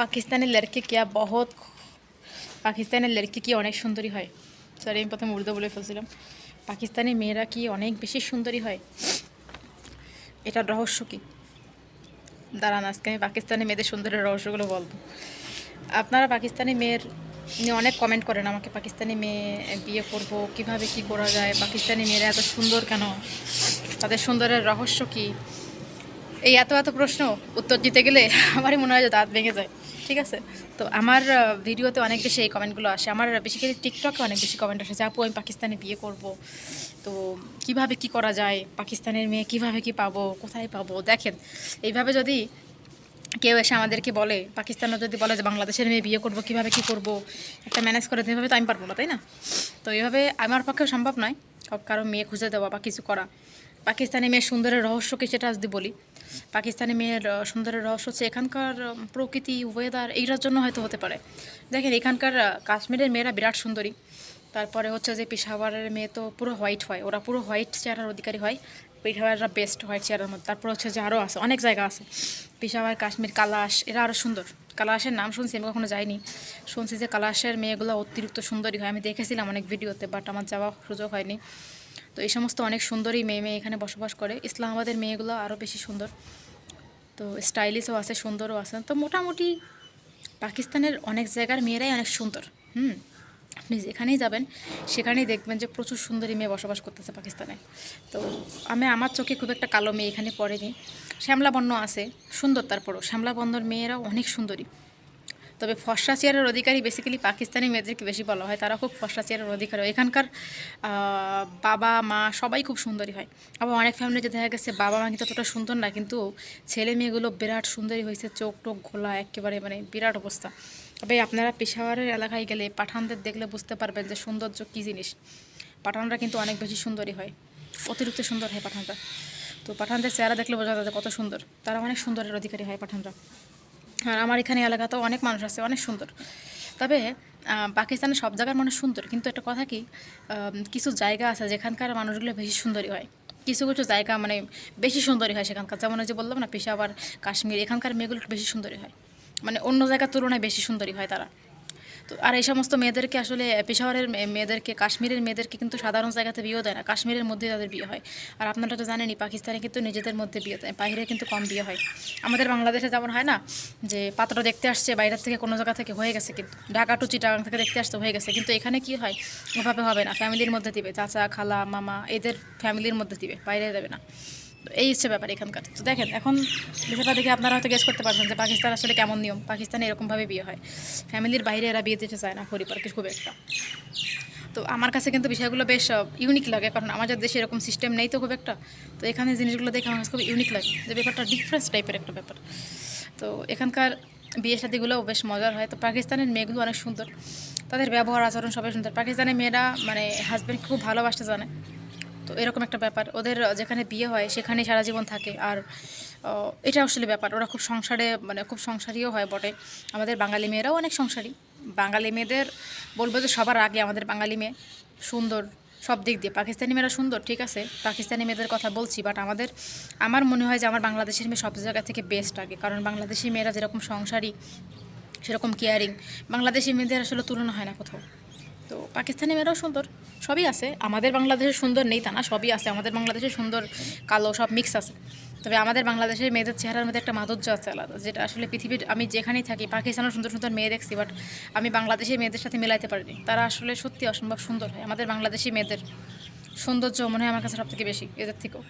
পাকিস্তানি লড়কি কিয়া বহুত পাকিস্তানের লড়কি কি অনেক সুন্দরী হয়। সরি আমি প্রথমে উর্দু বলে ফেলছিলাম। পাকিস্তানি মেয়েরা কি অনেক বেশি সুন্দরী হয়? এটার রহস্য কি? দাঁড়ান, আজকে আমি পাকিস্তানি মেয়েদের সুন্দরের রহস্যগুলো বলব। আপনারা পাকিস্তানি মেয়ের নিয়ে অনেক কমেন্ট করেন, আমাকে পাকিস্তানি মেয়ে বিয়ে করব, কীভাবে কি করা যায়, পাকিস্তানি মেয়েরা এত সুন্দর কেন? তাদের সুন্দরের রহস্য কি? এই এত এত প্রশ্ন উত্তর দিতে গেলে আমারই মনে হয় যে দাঁত ভেঙে যায়। ঠিক আছে? তো আমার ভিডিওতে অনেক বেশি এই কমেন্টগুলো আসে। আমার বেসিক্যালি টিকটকে অনেক বেশি কমেন্ট আসে যে, আপু, আমি পাকিস্তানে বিয়ে করব। তো কীভাবে কি করা যায়? পাকিস্তানের মেয়ে কীভাবে কি পাবো? কোথায় পাবো? দেখেন, এইভাবে যদি কেউ এসে আমাদেরকে বলে পাকিস্তানও যদি বলে যে, বাংলাদেশের মেয়ে বিয়ে করব, কীভাবে কি করব? একটা ম্যানেজ করে এভাবে তো আমি পারব না, তাই না? তো এইভাবে আমার পক্ষেও সম্ভব নয়। কারো- কারও মেয়ে খুঁজে দেওয়া বা কিছু করা। পাকিস্তানি মেয়ে সুন্দরের রহস্য কি সেটা যদি বলি পাকিস্তানি মেয়ের সুন্দরের রহস্য হচ্ছে এখানকার প্রকৃতি ওয়েদার এইটার জন্য হয়তো হতে পারে। দেখেন, এখানকার কাশ্মীরের মেয়েরা বিরাট সুন্দরী। তারপরে হচ্ছে যে পেশাওয়ারের মেয়ে তো পুরো হোয়াইট হয়। ওরা পুরো হোয়াইট চেহারার অধিকারী হয়। পেশাওয়াররা বেস্ট হোয়াইট চেহারার মধ্যে তারপর হচ্ছে যে আরও আছে, অনেক জায়গা আছে। পেশাওয়ার, কাশ্মীর, কালাশ, এরা আরও সুন্দর। কালাশের নাম শুনছি, আমি কখনো যাইনি। শুনছি যে কালাশের মেয়েগুলো অতিরিক্ত সুন্দরী হয়। আমি দেখেছিলাম অনেক ভিডিওতে বাট আমার যাওয়া সুযোগ হয়নি। তো এই সমস্ত অনেক সুন্দরই মেয়ে মেয়ে এখানে বসবাস করে। ইসলামাবাদের মেয়েগুলো আরও বেশি সুন্দর। তো স্টাইলিশও আছে, সুন্দরও আছে। তো মোটামুটি পাকিস্তানের অনেক জায়গার মেয়েরাই অনেক সুন্দর। হুম, আপনি যেখানেই যাবেন, সেখানেই দেখবেন যে প্রচুর সুন্দরী মেয়ে বসবাস করতেছে পাকিস্তানে। তো আমি, আমার চোখে খুব একটা কালো মেয়ে এখানে পড়েনি। শ্যামলা বর্ণ আছে, সুন্দর তারপরও। শ্যামলা বর্ণর মেয়েরাও অনেক সুন্দরী। তবে ফর্সা চেয়ারের অধিকারী বেসিক্যালি পাকিস্তানি মেয়েদেরকে বেশি বলা হয়। তারা খুব ফর্সা চেয়ারের অধিকারী। এখানকার বাবা, মা সবাই খুব সুন্দরী হয়। আবার অনেক ফ্যামিলিতে দেখা গেছে বাবা মা কিন্তু অতটা সুন্দর না, কিন্তু ছেলে মেয়েগুলো বিরাট সুন্দরী হয়েছে, চোখ টোক ঘোলা, একেবারে মানে বিরাট অবস্থা। তবে আপনারা পেশাওয়ারের এলাকায় গেলে পাঠানদের দেখলে বুঝতে পারবেন যে সৌন্দর্য কী জিনিস। পাঠানরা কিন্তু অনেক বেশি সুন্দরী হয়। অতিরিক্ত সুন্দর হয় পাঠানরা। তো পাঠানদের চেহারা দেখলে বোঝা যায় কত সুন্দর। তারা অনেক সুন্দরের অধিকারী হয় পাঠানরা। আর আমার এখানে এলাকাতেও অনেক মানুষ আছে, অনেক সুন্দর। তবে পাকিস্তানের সব জায়গার মানুষ সুন্দর, কিন্তু একটা কথা কি কিছু জায়গা আছে যেখানকার মানুষগুলো বেশি সুন্দরী হয়। কিছু কিছু জায়গা মানে বেশি সুন্দরী হয় সেখানকার, যেমন যে বললাম না পেশাবার কাশ্মীর, এখানকার মেয়েগুলো বেশি সুন্দরী হয়। মানে অন্য জায়গার তুলনায় বেশি সুন্দরী হয় তারা। তো আর এই সমস্ত মেয়েদেরকে আসলে পেশাওয়ারের মেয়েদেরকে, কাশ্মীরের মেয়েদেরকে কিন্তু সাধারণ জায়গাতে বিয়েও দেয় না। কাশ্মীরের মধ্যে তাদের বিয়ে হয়। আর আপনারা তো জানেনই, পাকিস্তানে কিন্তু নিজেদের মধ্যে বিয়ে দেয়। বাইরে কিন্তু কম বিয়ে হয়। আমাদের বাংলাদেশে যেমন হয় না, যে পাত্র দেখতে আসছে, বাইরের থেকে কোনো জায়গা থেকে হয়ে গেছে, কিন্তু ঢাকা টু চিটাগাং থেকে দেখতে আসতে হয়ে গেছে। কিন্তু এখানে কি হয়, ওভাবে হবে না। ফ্যামিলির মধ্যে দিবে। চাচা, খালা, মামা, এদের ফ্যামিলির মধ্যে দিবে, বাইরে দেবে না। এই হচ্ছে ব্যাপার এখানকার। তো দেখেন, এখন বিষয়টা দেখে আপনারা হয়তো গেস করতে পারছেন যে পাকিস্তান আসলে কেমন নিয়ম? পাকিস্তানে এরকমভাবে বিয়ে হয়। ফ্যামিলির বাইরে এরা বিয়ে দিতে চায় না পরিবারকে খুব একটা। তো আমার কাছে কিন্তু বিষয়গুলো বেশ ইউনিক লাগে, কারণ আমাদের দেশে এরকম সিস্টেম নেই তো খুব একটা। তো এখানে জিনিসগুলো দেখে আমার কাছে খুব ইউনিক লাগে, যে ব্যাপারটা ডিফারেন্স টাইপের একটা ব্যাপার। তো এখানকার বিয়ে শাদিগুলোও বেশ মজার হয়। তো পাকিস্তানের মেয়েগুলো অনেক সুন্দর। তাদের ব্যবহার, আচরণ সবাই সুন্দর। পাকিস্তানের মেয়েরা মানে হাজব্যান্ড খুব ভালোবাসতে জানে। তো এরকম একটা ব্যাপার। ওদের যেখানে বিয়ে হয় সেখানে সারা জীবন থাকে। আর এটা আসলে ব্যাপার। ওরা খুব সংসারে মানে খুব সংসারীও হয় বটে। আমাদের বাঙালি মেয়েরাও অনেক সংসারী। বাঙালি মেয়েদের বলব যে সবার আগে আমাদের বাঙালি মেয়ে সুন্দর, সব দিক দিয়ে। পাকিস্তানি মেয়েরা সুন্দর, ঠিক আছে? পাকিস্তানি মেয়েদের কথা বলছি বাট আমাদের, আমার মনে হয় যে আমার বাংলাদেশের মেয়ে সব জায়গা থেকে বেস্ট আগে। কারণ বাংলাদেশি মেয়েরা যেরকম সংসারী, সেরকম কেয়ারিং বাংলাদেশি মেয়েদের আসলে তুলনা হয় না কোথাও। তো পাকিস্তানি মেয়েরাও সুন্দর। সবই আছে। আমাদের বাংলাদেশের সুন্দর নেই তা না, সবই আছে। আমাদের বাংলাদেশের সুন্দর কালো সব মিক্স আছে। তবে আমাদের বাংলাদেশের মেয়েদের চেহারার মধ্যে একটা মাধুর্য আছে আলাদা, যেটা আসলে পৃথিবীর আমি যেখানেই থাকি, পাকিস্তানের সুন্দর সুন্দর মেয়ে দেখছি বাট আমি বাংলাদেশের মেয়েদের সাথে মেলাইতে পারিনি। তারা আসলে সত্যি অসম্ভব সুন্দর হয়। আমাদের বাংলাদেশি মেয়েদের সৌন্দর্য মনে হয় আমার কাছে সবথেকে বেশি, এদের থেকেও।